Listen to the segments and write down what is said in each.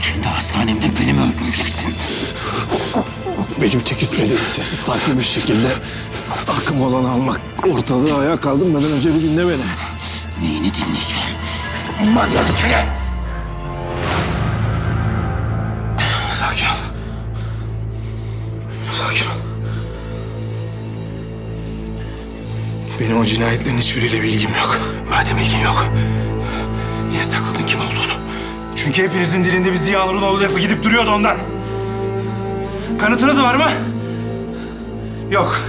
Kendi hastanemde beni mi öldüreceksin? Benim tek istediğim sessiz sakin bir şekilde hakkım olanı almak. Ortalığı ayağa kaldırmadan önce bir dinle beni. Neyini dinleyeceğim? Manyak seni! Sakin ol. Benim o cinayetlerin hiçbiriyle bir ilgim yok. Madem ilgin yok, niye sakladın kim olduğunu? Çünkü hepinizin dilinde bir Ziya Nur'un oğlu lafı gidip duruyordu ondan. Kanıtınız var mı? Yok.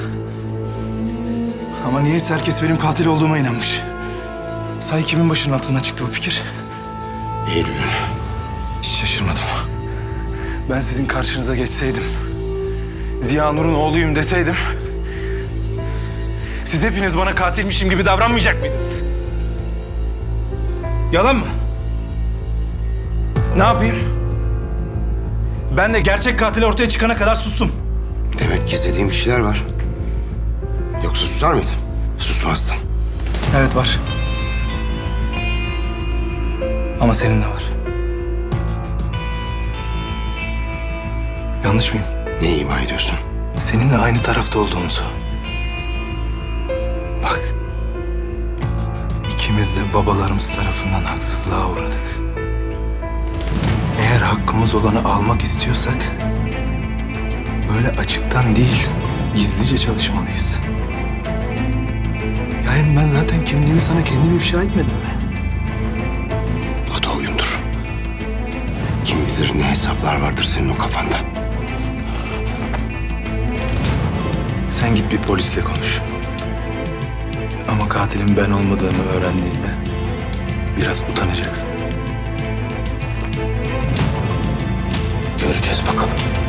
Ama niyeyse herkes benim katil olduğuma inanmış. Say kimin başının altından çıktı bu fikir? Eylül'ün. Hiç şaşırmadım. Ben sizin karşınıza geçseydim, Ziya Nur'un oğluyum deseydim... ...siz hepiniz bana katilmişim gibi davranmayacak mıydınız? Yalan mı? Ne yapayım? Ben de gerçek katil ortaya çıkana kadar sustum. Demek gizlediğin bir şeyler var. Yoksa susar mıydın? Susmazdın. Evet var. Ama senin de var. Yanlış mıyım? Ne ima ediyorsun? Seninle aynı tarafta olduğumuzu. İkimiz de babalarımız tarafından haksızlığa uğradık. Eğer hakkımız olanı almak istiyorsak... ...böyle açıktan değil, gizlice çalışmalıyız. Ya hem ben zaten kimliğimi sana kendim ifşa etmedim mi? O da oyundur. Kim bilir ne hesaplar vardır senin o kafanda. Sen git bir polisle konuş. Ama katilin ben olmadığımı öğrendiğinde biraz utanacaksın. Göreceğiz bakalım.